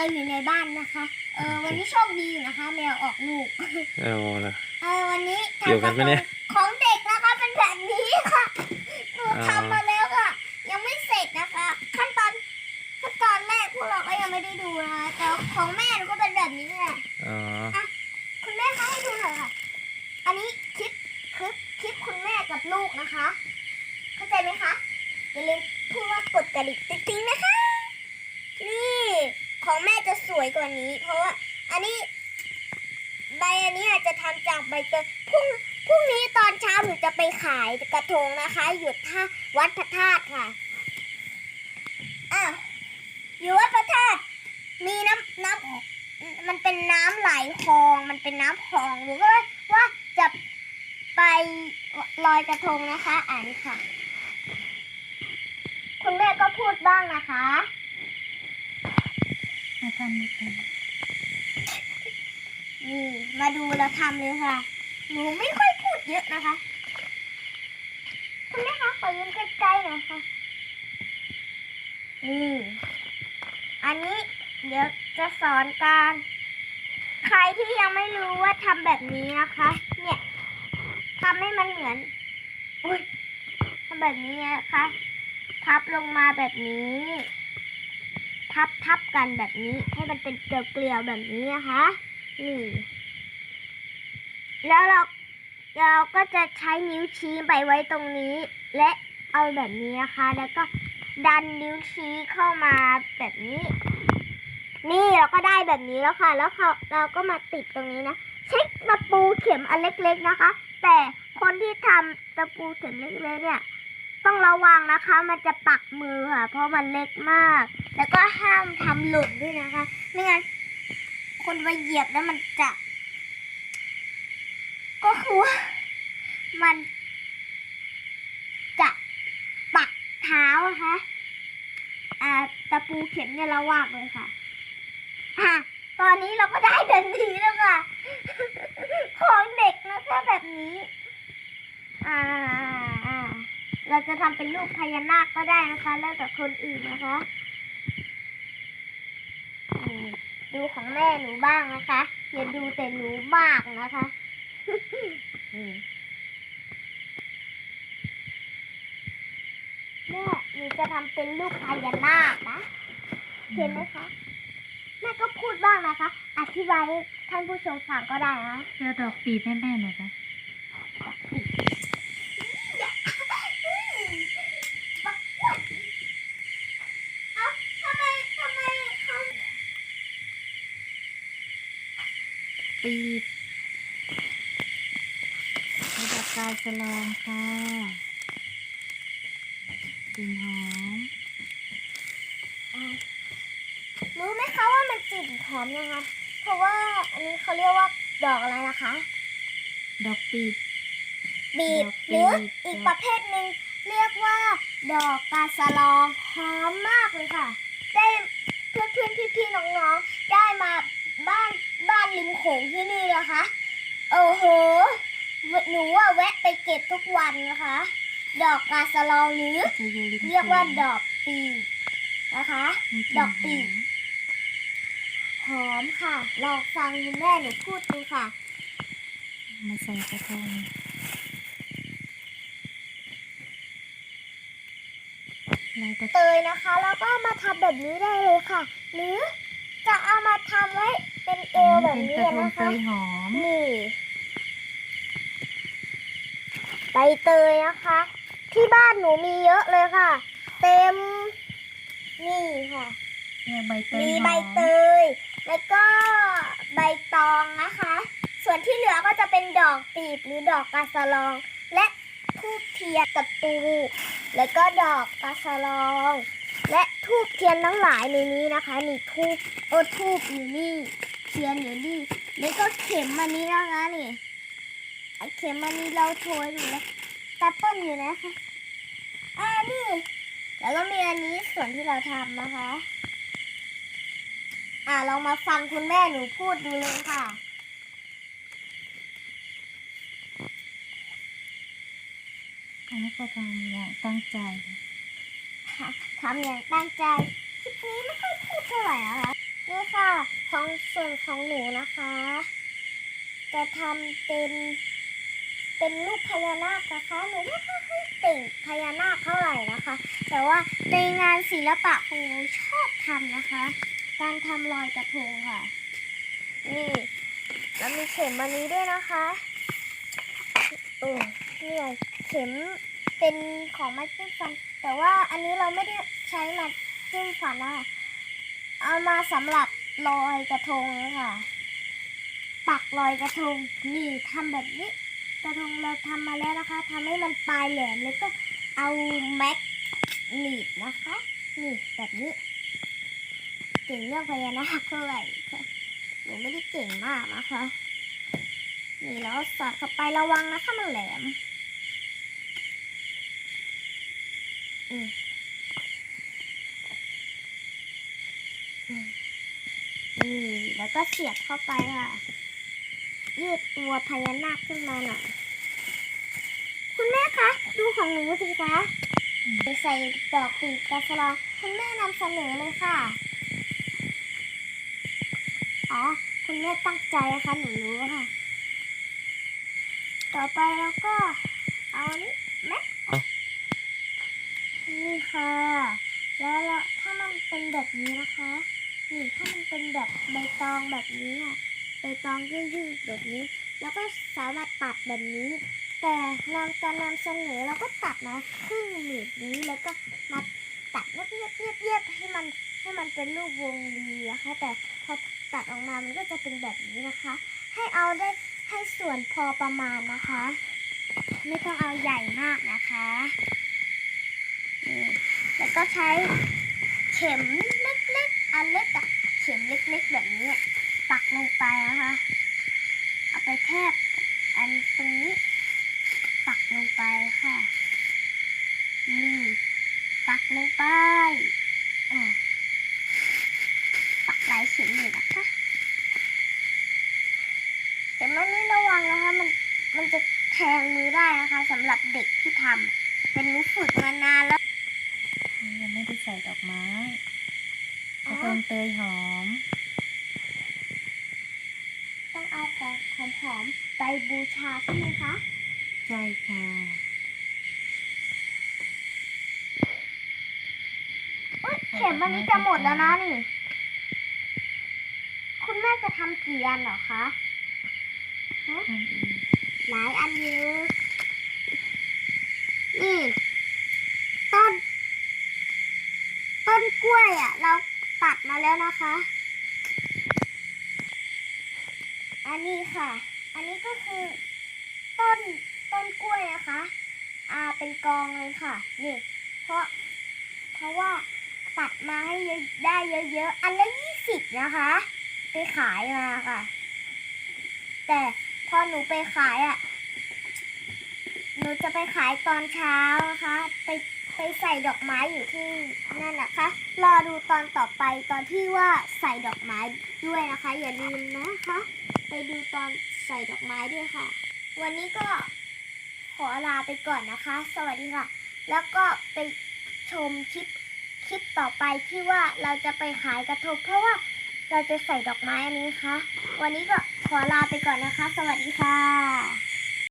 เราอยู่ในบ้านนะคะ เออวันนี้โชคดีอยู่นะคะ แมวออกลูก เอาละเออวันนี้เกี่ยวกันปะเนี่ย ของเด็กนะคะเป็นแบบนี้ค่ะหนูอ่าทำมาแล้วค่ะ ยังไม่เสร็จนะคะ ขั้นตอนขั้นตอนแรกพวกเราก็ยังไม่ได้ดูนะคะแต่ของแม่หนูก็เป็นแบบนี้แหละ อ๋อ คุณแม่คะให้ดูหน่อยค่ะ อันนี้คลิปคลิปคลิปคุณแม่กับลูกนะคะ เข้าใจไหมคะอย่าลืมพูดว่ากดกระดิ่งติ๊งๆนะคะ นี่ของแม่จะส วยกว่านี้ เพราะว่าอันนี้ ใบอันนี้อาจจะทำจากใบเตยพรุ่งพรุ่งนี้ตอนเช้าหนูจะไปขายกระทงนะคะ หยุดท่าวัดพระธาตุค่ะอะอยู่วัดพระธาตุมีน้ำน้ำมันเป็นน้ำไหลคลองมันเป็นน้ำคลองหนูก็เลยว่าจะไปลอยกระทงนะคะอ่านค่ะ คุณแม่ก็พูดบ้างนะคะ ทำกันนี่มาดูเราทำเลยค่ะ หนูไม่ค่อยพูดเยอะนะคะ คุณแม่คะขอยืนใกล้ๆหน่อยค่ะนี่อันนี้เดี๋ยวจะสอนการ ใครที่ยังไม่รู้ว่าทำแบบนี้นะคะ เนี่ยทำให้มันเหมือน อุ้ยทำแบบนี้นะคะ พับลงมาแบบนี้ ทับทับกันแบบนี้ ให้มันเป็นเกลียวๆแบบนี้นะคะนี่ แล้วเราเราก็จะใช้นิ้วชี้ไปไว้ตรงนี้ และเอาแบบนี้นะคะ แล้วก็ดันนิ้วชี้เข้ามาแบบนี้ นี่เราก็ได้แบบนี้แล้วค่ะ แล้วเขาเราก็มาติดตรงนี้นะใช้ตะปูเข็มอันเล็กๆนะคะ แต่คนที่ทำตะปูเข็มเล็กๆเนี่ย ต้องระวังนะคะ มันจะปักมือค่ะ เพราะมันเล็กมาก แล้วก็ห้ามทำหล่นด้วยนะคะ ไม่งั้นคนไปเหยียบแล้วมันจะ ก็คือว่ามันจะปักเท้านะคะอ่าตะปูเข็มเนี่ยระวังเลยค่ะ อะตอนนี้เราก็ได้แบบนี้แล้วค่ะ ของเด็กนะคะแบบนี้ อ่าอ่าเราจะทำเป็นรูปพญานาคก็ได้นะคะ แล้วแต่คนอื่นนะคะนี่ ดูของแม่หนูบ้างนะคะอย่าดูแต่หนูมากนะคะแม่หนูจะทำเป็นลูกพญานาคนะเห็นไหมคะแม่ก็พูดบ้างนะคะ อธิบายให้ท่านผู้ชมฟังก็ได้นะเจอดอกปีบให้แม่หน่อยนะ เอ้าทำไมทำไมเขา ปีบมีดอกกาวสลองค่ะกลิ่นหอม รู้ไหมคะว่ามันกลิ่นหอมนะคะเพราะว่าอันนี้เขาเรียกว่าดอกอะไรนะคะ ดอกปีบบีบดอกหรือปีบอีกประเภทหนึ่งเรียกว่า ดอกกาสะลองหอมมากเลยค่ะ ได้เพื่อนเพื่อนพี่พี่ๆน้องๆ ได้มาบ้าน บ้านริมโขงที่นี่นะคะ โอ้โห หนูว่าแวะไปเก็บทุกวันนะคะ ดอกกาสะลองหรือจะอยู่ริมเรียกว่าดอกปีบนะคะมีลิ่นดอกปีบหอมค่ะ ลองฟังคุณแม่หนูพูดดูค่ะ มาใส่กระทงลายกระทเตงยนะคะ แล้วก็เอามาทำแบบนี้ได้เลยค่ะ หรือ จะเอามาทำไว้เป็นเอวแบบเป็นนี้กระทงนะเตคะยหอม นี่ใบเตยนะคะ ที่บ้านหนูมีเยอะเลยค่ะ เต็ม นี่ค่ะ เนี่ยใบเตยมีหอมใบเตย แล้วก็ใบตองนะคะ ส่วนที่เหลือก็จะเป็นดอกปีบหรือดอกกาสะลอง และทูบเทียนตะปู แล้วก็ดอกกาสะลอง และทูบเทียนทั้งหลายในนี้นะคะนี่ทูบโอทูบอยู่นี่เทียนอยู่นี่แล้วก็เข็มอันนี้นะคะนี่ไอเข็มอันนี้เราโชว์อยู่แล้วแอปเปิ้ลอยู่นะคะอ่านี่ แล้วก็มีอันนี้ส่วนที่เราทำนะคะ อ่าลองมาฟังคุณแม่หนูพูดดูเลยค่ะอันนี้ก็ทำอย่างตั้งใจ ทำอย่างตั้งใจคลิปนี้ไม่ค่อยพูดเท่าไหร่นะคะนี่ค่ะของส่วนของหนูนะคะ จะทำเป็นเป็นรูปพญานาคนะคะหนูไม่ค่อยเก่งพญานาคเท่าไหร่นะคะ แต่ว่าในงานศิลปะของหนูชอบทำนะคะ การทำรอยกระทงค่ะ นี่แล้วมีเข็มอันนี้ด้วยนะคะโอ้เนี่ยเข็มเป็นของไม้จิ้มฟัน แต่ว่าอันนี้เราไม่ได้ใช้มาจิ้มฟันนะคะเอามาสำหรับลอยกระทงค่ะปักลอยกระทงนี่ทำแบบนี้ กระทงเราทำมาแล้วนะคะทำให้มันปลายแหลมแล้วก็เอาแม็กหนีบนะคะนี่แบบนี้เก่งเรื่องพญานาคเท่าไหร่หนูไม่ได้เก่งมากนะคะนี่แล้วสอดเข้าไประวังนะคะมันแหลม อืมอืม นี่แล้วก็เสียบเข้าไปค่ะ ยืดตัวพญานาคขึ้นมาหน่อย คุณแม่คะ ดูของหนูสิคะใส่ดอกปีกกระสลองคุณแม่นำเสนอเลยค่ะ อ๋อ คุณแม่ตั้งใจนะคะหนูรู้ค่ะ ต่อไปเราก็เอานี้แม็ก นี่ค่ะ แล้วถ้ามันเป็นแบบนี้นะคะนี่ถ้ามันเป็นแบบใบตองแบบนี้อะใบตองยืดๆแบบนี้ แล้วก็สามารถตัดแบบนี้ แต่เราจะนำเสนอเราก็ตัดนะครึ่งหนีบนี้แล้วก็มาตัดเยียบๆเยียบให้มันให้มันเป็นรูปวงรีนะคะ แต่พอตัดออกมามันก็จะเป็นแบบนี้นะคะ ให้เอาได้ให้ส่วนพอประมาณนะคะ ไม่ต้องเอาใหญ่มากนะคะ ก็ใช้เข็มเล็กๆ อันเล็กอะเข็มเล็กๆ แบบนี้ ปักลงไปนะคะ เอาไปแทบอันตรงนี้ ปักลงไปค่ะ นี่ปักลงไปอ่าปักหลายเข็มอยู่นะคะแต่มันนี่ระวังนะคะ มันมันจะแทงมือได้นะคะสำหรับเด็กที่ทำเป็นหนูฝึกมานานแล้ว ยังไม่ได้ใส่ด อกไม้กอ๋ระอทงเตยหอม ต้องเอาของหอมๆไปบูชาใช่ไหมคะ ใช่ค่ะอุ๊ยเข็มวันนี้จะหมดแล้วนะนี่ คุณแม่จะทำกี่อันเหรอคะทำอีกหลายอันเยอะนี่ ต้นต้ นกล้วยอะ เราตัดมาแล้วนะคะ อันนี้ค่ะ อันนี้ก็คือต้นต้นกล้วยนะคะ อ่าเป็นกองเลยค่ะ นี่ เพราะ เพราะว่าตัดมาให้เยอะได้เยอะๆ อันละยี่สิบนะคะ ไปขายมาค่ะ แต่พอหนูไปขายอะ หนูจะไปขายตอนเช้านะคะ ไป ไปใส่ดอกไม้อยู่ที่นั่นนะคะ รอดูตอนต่อไปตอนที่ว่าใส่ดอกไม้ด้วยนะคะ อย่าลืมนะคะ ไปดูตอนใส่ดอกไม้ด้วยค่ะ วันนี้ก็ขอลาไปก่อนนะคะ สวัสดีค่ะ แล้วก็ไปชมคลิปคลิปต่อไปที่ว่าเราจะไปขายกระทงเพราะว่าเราจะใส่ดอกไม้อันนี้ค่ะ วันนี้ก็ขอลาไปก่อนนะคะ สวัสดีค่ะ